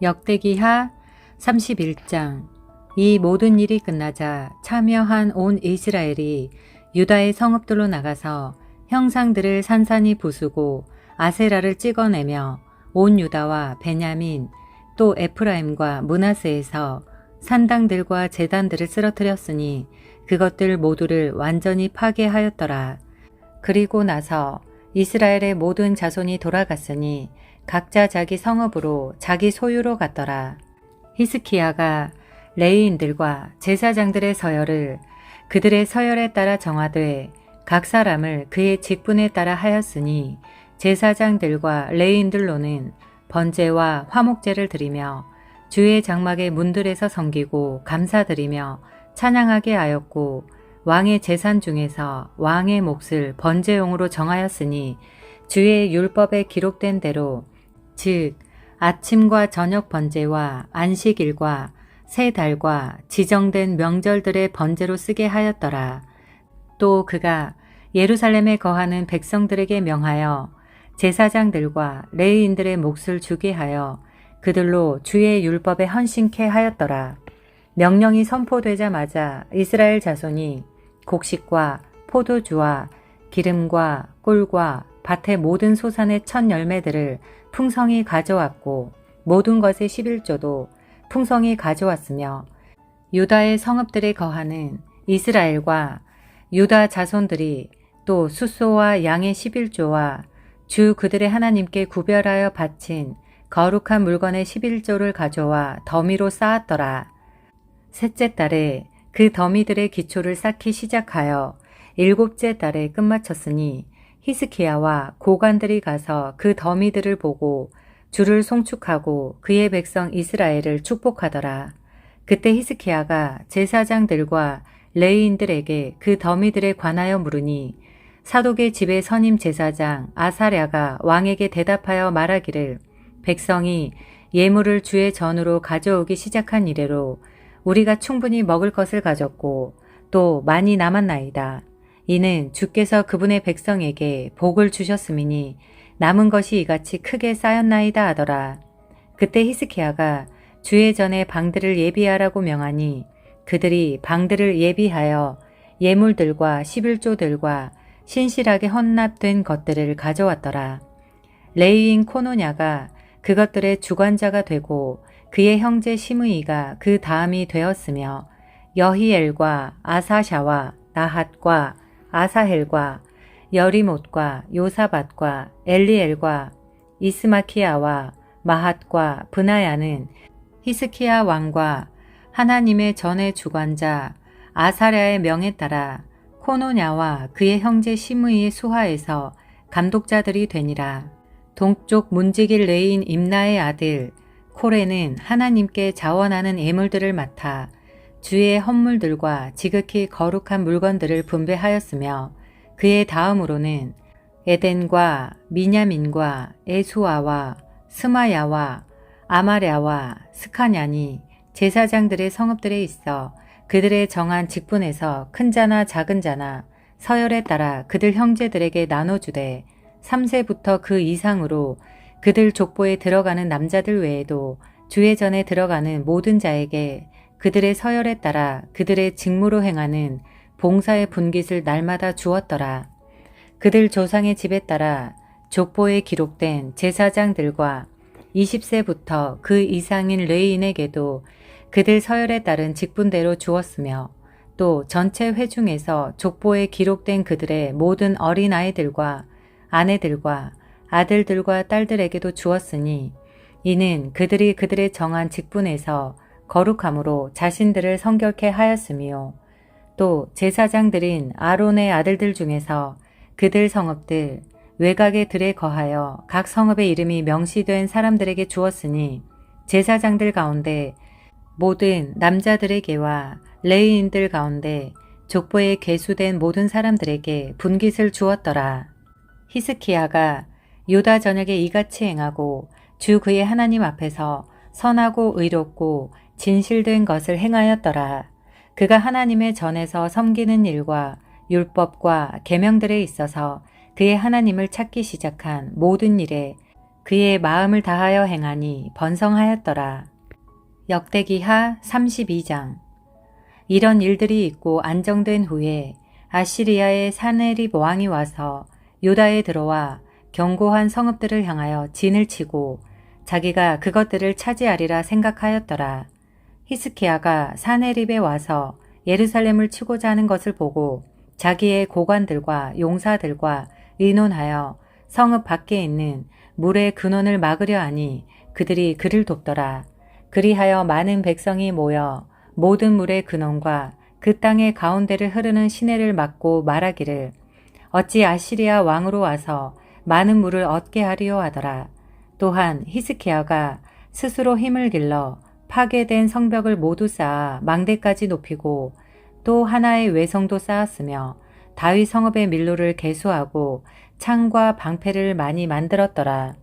역대기하 31장 이 모든 일이 끝나자 참여한 온 이스라엘이 유다의 성읍들로 나가서 형상들을 산산이 부수고 아세라를 찍어내며 온 유다와 베냐민 또 에프라임과 문하스에서 산당들과 제단들을 쓰러뜨렸으니 그것들 모두를 완전히 파괴하였더라. 그리고 나서 이스라엘의 모든 자손이 돌아갔으니 각자 자기 성읍으로 자기 소유로 갔더라. 히스키야가 레이인들과 제사장들의 서열을 그들의 서열에 따라 정하되 각 사람을 그의 직분에 따라 하였으니 제사장들과 레이인들로는 번제와 화목제를 드리며 주의 장막의 문들에서 섬기고 감사드리며 찬양하게 하였고 왕의 재산 중에서 왕의 몫을 번제용으로 정하였으니 주의 율법에 기록된 대로 즉 아침과 저녁 번제와 안식일과 세 달과 지정된 명절들의 번제로 쓰게 하였더라. 또 그가 예루살렘에 거하는 백성들에게 명하여 제사장들과 레이인들의 몫을 주게 하여 그들로 주의 율법에 헌신케 하였더라. 명령이 선포되자마자 이스라엘 자손이 곡식과 포도주와 기름과 꿀과 밭의 모든 소산의 첫 열매들을 풍성히 가져왔고 모든 것의 11조도 풍성히 가져왔으며 유다의 성읍들에 거하는 이스라엘과 유다 자손들이 또 숫소와 양의 11조와 주 그들의 하나님께 구별하여 바친 거룩한 물건의 11조를 가져와 더미로 쌓았더라. 셋째 달에 그 더미들의 기초를 쌓기 시작하여 일곱째 달에 끝마쳤으니 히스키야와 고관들이 가서 그 더미들을 보고 주를 송축하고 그의 백성 이스라엘을 축복하더라. 그때 히스키야가 제사장들과 레이인들에게 그 더미들에 관하여 물으니 사독의 집의 선임 제사장 아사랴가 왕에게 대답하여 말하기를 백성이 예물을 주의 전으로 가져오기 시작한 이래로 우리가 충분히 먹을 것을 가졌고 또 많이 남았나이다. 이는 주께서 그분의 백성에게 복을 주셨음이니 남은 것이 이같이 크게 쌓였나이다 하더라. 그때 히스키야가 주의 전에 방들을 예비하라고 명하니 그들이 방들을 예비하여 예물들과 11조들과 신실하게 헌납된 것들을 가져왔더라. 레이인 코노냐가 그것들의 주관자가 되고 그의 형제 시므이가 그 다음이 되었으며 여히엘과 아사샤와 나핫과 아사헬과 여리못과 요사밭과 엘리엘과 이스마키야와 마핫과 브나야는 히스키야 왕과 하나님의 전의 주관자 아사랴의 명에 따라 코노냐와 그의 형제 시므이의 수하에서 감독자들이 되니라. 동쪽 문지길 레인 임나의 아들 코레는 하나님께 자원하는 예물들을 맡아 주의 헌물들과 지극히 거룩한 물건들을 분배하였으며 그의 다음으로는 에덴과 미냐민과 에수아와 스마야와 아마랴와 스카냐니 제사장들의 성읍들에 있어 그들의 정한 직분에서 큰 자나 작은 자나 서열에 따라 그들 형제들에게 나눠주되 3세부터 그 이상으로 그들 족보에 들어가는 남자들 외에도 주의 전에 들어가는 모든 자에게 그들의 서열에 따라 그들의 직무로 행하는 봉사의 분깃을 날마다 주었더라. 그들 조상의 집에 따라 족보에 기록된 제사장들과 20세부터 그 이상인 레인에게도 그들 서열에 따른 직분대로 주었으며 또 전체 회중에서 족보에 기록된 그들의 모든 어린아이들과 아내들과 아들들과 딸들에게도 주었으니 이는 그들이 그들의 정한 직분에서 거룩함으로 자신들을 성결케 하였으며 또 제사장들인 아론의 아들들 중에서 그들 성읍들 외곽의 들에 거하여 각 성읍의 이름이 명시된 사람들에게 주었으니 제사장들 가운데 모든 남자들에게와 레이인들 가운데 족보에 계수된 모든 사람들에게 분깃을 주었더라. 히스키야가 유다 전역에 이같이 행하고 주 그의 하나님 앞에서 선하고 의롭고 진실된 것을 행하였더라. 그가 하나님의 전에서 섬기는 일과 율법과 계명들에 있어서 그의 하나님을 찾기 시작한 모든 일에 그의 마음을 다하여 행하니 번성하였더라. 역대기하 32장 이런 일들이 있고 안정된 후에 아시리아의 사네립 왕이 와서 유다에 들어와 견고한 성읍들을 향하여 진을 치고 자기가 그것들을 차지하리라 생각하였더라. 히스키야가 사네립에 와서 예루살렘을 치고자 하는 것을 보고 자기의 고관들과 용사들과 의논하여 성읍 밖에 있는 물의 근원을 막으려 하니 그들이 그를 돕더라. 그리하여 많은 백성이 모여 모든 물의 근원과 그 땅의 가운데를 흐르는 시내를 막고 말하기를 어찌 아시리아 왕으로 와서 많은 물을 얻게 하리요 하더라. 또한 히스키야가 스스로 힘을 길러 파괴된 성벽을 모두 쌓아 망대까지 높이고 또 하나의 외성도 쌓았으며 다윗 성읍의 밀로를 개수하고 창과 방패를 많이 만들었더라.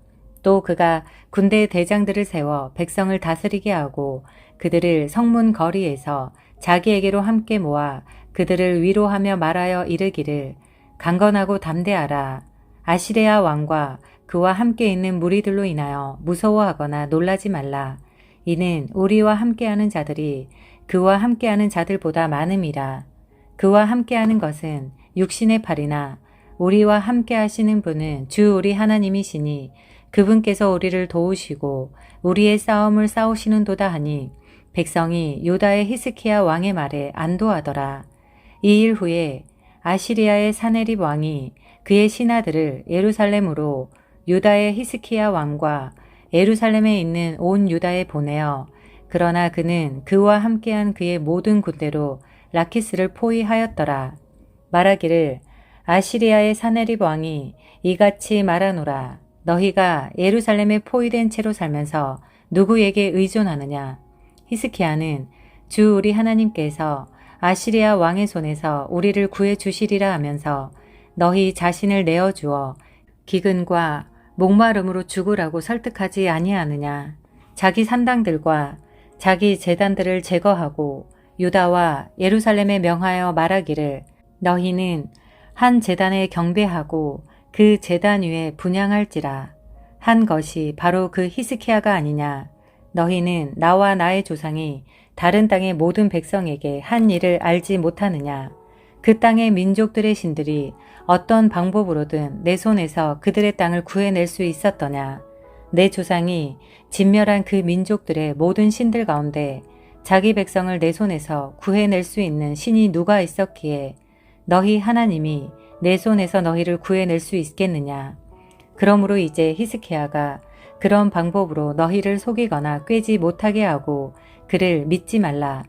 또 그가 군대 대장들을 세워 백성을 다스리게 하고 그들을 성문 거리에서 자기에게로 함께 모아 그들을 위로하며 말하여 이르기를 강건하고 담대하라. 아시레아 왕과 그와 함께 있는 무리들로 인하여 무서워하거나 놀라지 말라. 이는 우리와 함께하는 자들이 그와 함께하는 자들보다 많음이라. 그와 함께하는 것은 육신의 팔이나 우리와 함께 하시는 분은 주 우리 하나님이시니 그분께서 우리를 도우시고 우리의 싸움을 싸우시는 도다 하니 백성이 유다의 히스키야 왕의 말에 안도하더라. 이 일 후에 아시리아의 사네립 왕이 그의 신하들을 예루살렘으로 유다의 히스키야 왕과 예루살렘에 있는 온 유다에 보내어 그러나 그는 그와 함께한 그의 모든 군대로 라키스를 포위하였더라. 말하기를 아시리아의 사네립 왕이 이같이 말하노라. 너희가 예루살렘에 포위된 채로 살면서 누구에게 의존하느냐? 히스키야는 주 우리 하나님께서 아시리아 왕의 손에서 우리를 구해 주시리라 하면서 너희 자신을 내어 주어 기근과 목마름으로 죽으라고 설득하지 아니하느냐? 자기 산당들과 자기 재단들을 제거하고 유다와 예루살렘에 명하여 말하기를 너희는 한 재단에 경배하고 그 재단 위에 분양할지라. 한 것이 바로 그 히스키야가 아니냐. 너희는 나와 나의 조상이 다른 땅의 모든 백성에게 한 일을 알지 못하느냐 그 땅의 민족들의 신들이 어떤 방법으로든 내 손에서 그들의 땅을 구해낼 수 있었더냐 내 조상이 진멸한 그 민족들의 모든 신들 가운데 자기 백성을 내 손에서 구해낼 수 있는 신이 누가 있었기에 너희 하나님이 내 손에서 너희를 구해낼 수 있겠느냐. 그러므로 이제 히스키야가 그런 방법으로 너희를 속이거나 꿰지 못하게 하고 그를 믿지 말라.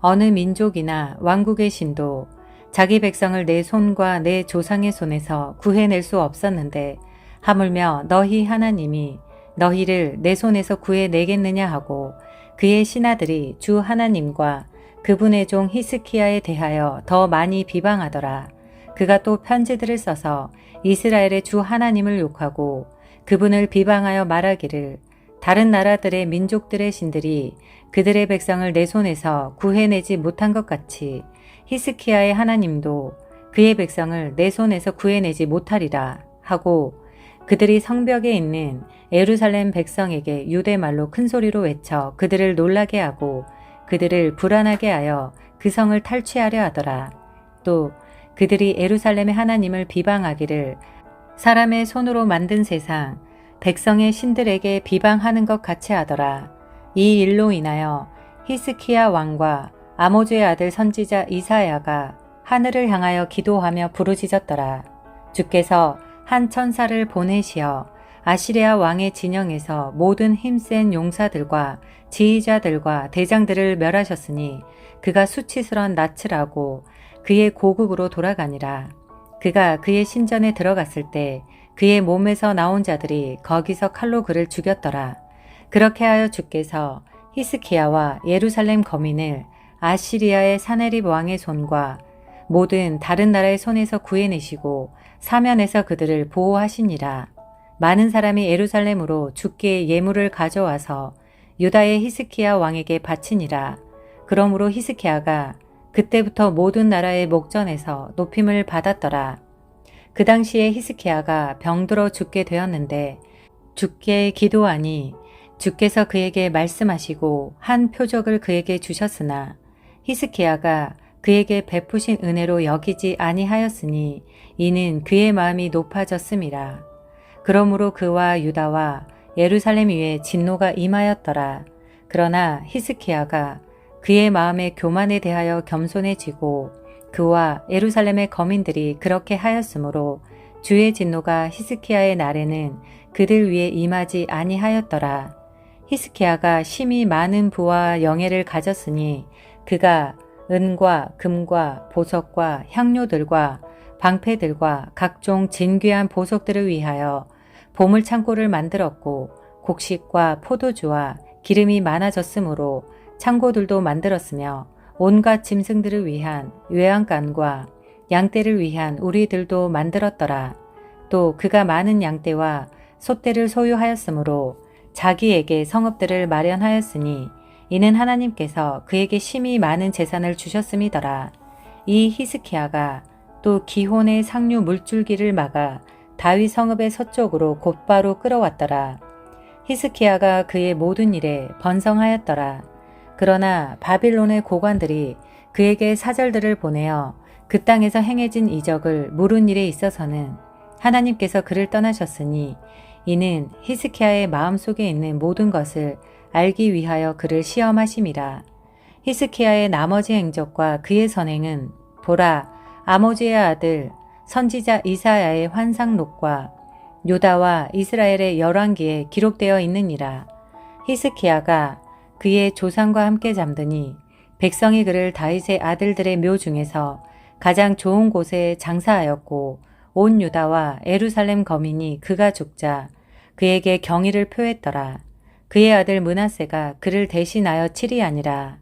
어느 민족이나 왕국의 신도 자기 백성을 내 손과 내 조상의 손에서 구해낼 수 없었는데 하물며 너희 하나님이 너희를 내 손에서 구해내겠느냐 하고 그의 신하들이 주 하나님과 그분의 종 히스키야에 대하여 더 많이 비방하더라. 그가 또 편지들을 써서 이스라엘의 주 하나님을 욕하고 그분을 비방하여 말하기를 다른 나라들의 민족들의 신들이 그들의 백성을 내 손에서 구해내지 못한 것 같이 히스키야의 하나님도 그의 백성을 내 손에서 구해내지 못하리라 하고 그들이 성벽에 있는 에루살렘 백성에게 유대말로 큰 소리로 외쳐 그들을 놀라게 하고 그들을 불안하게 하여 그 성을 탈취하려 하더라. 또 그들이 에루살렘의 하나님을 비방하기를 사람의 손으로 만든 세상, 백성의 신들에게 비방하는 것 같이 하더라. 이 일로 인하여 히스키야 왕과 아모즈의 아들 선지자 이사야가 하늘을 향하여 기도하며 부르짖었더라. 주께서 한 천사를 보내시어 아시리아 왕의 진영에서 모든 힘센 용사들과 지휘자들과 대장들을 멸하셨으니 그가 수치스런 낯을 하고 그의 고국으로 돌아가니라. 그가 그의 신전에 들어갔을 때 그의 몸에서 나온 자들이 거기서 칼로 그를 죽였더라. 그렇게 하여 주께서 히스키야와 예루살렘 거민을 아시리아의 사네립 왕의 손과 모든 다른 나라의 손에서 구해내시고 사면에서 그들을 보호하시니라. 많은 사람이 예루살렘으로 주께 예물을 가져와서 유다의 히스키야 왕에게 바치니라. 그러므로 히스키야가 그때부터 모든 나라의 목전에서 높임을 받았더라. 그 당시에 히스키야가 병들어 죽게 되었는데 주께 기도하니 주께서 그에게 말씀하시고 한 표적을 그에게 주셨으나 히스키야가 그에게 베푸신 은혜로 여기지 아니하였으니 이는 그의 마음이 높아졌음이라. 그러므로 그와 유다와 예루살렘 위에 진노가 임하였더라. 그러나 히스키야가 그의 마음의 교만에 대하여 겸손해지고 그와 예루살렘의 거민들이 그렇게 하였으므로 주의 진노가 히스키야의 날에는 그들 위에 임하지 아니하였더라. 히스키야가 심히 많은 부와 영예를 가졌으니 그가 은과 금과 보석과 향료들과 방패들과 각종 진귀한 보석들을 위하여 보물 창고를 만들었고 곡식과 포도주와 기름이 많아졌으므로 창고들도 만들었으며 온갖 짐승들을 위한 외양간과 양떼를 위한 우리들도 만들었더라. 또 그가 많은 양떼와 소떼를 소유하였으므로 자기에게 성읍들을 마련하였으니 이는 하나님께서 그에게 심히 많은 재산을 주셨음이더라. 이 히스키야가 또 기혼의 상류 물줄기를 막아 다윗 성읍의 서쪽으로 곧바로 끌어왔더라. 히스키야가 그의 모든 일에 번성하였더라. 그러나 바빌론의 고관들이 그에게 사절들을 보내어 그 땅에서 행해진 이적을 물은 일에 있어서는 하나님께서 그를 떠나셨으니 이는 히스키야의 마음속에 있는 모든 것을 알기 위하여 그를 시험하심이라. 히스키야의 나머지 행적과 그의 선행은 보라 아모지의 아들 선지자 이사야의 환상록과 유다와 이스라엘의 열왕기에 기록되어 있느니라. 히스키야가 그의 조상과 함께 잠드니 백성이 그를 다윗의 아들들의 묘 중에서 가장 좋은 곳에 장사하였고 온 유다와 에루살렘 거민이 그가 죽자 그에게 경의를 표했더라. 그의 아들 문하세가 그를 대신하여 칠이 아니라